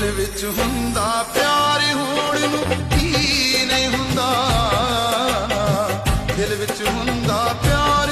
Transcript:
ਦਿਲ ਵਿੱਚ ਹੁੰਦਾ ਪਿਆਰ ਹੋਣ ਨੂੰ ਕੀ ਨਹੀਂ ਹੁੰਦਾ। ਦਿਲ ਵਿੱਚ ਹੁੰਦਾ ਪਿਆਰ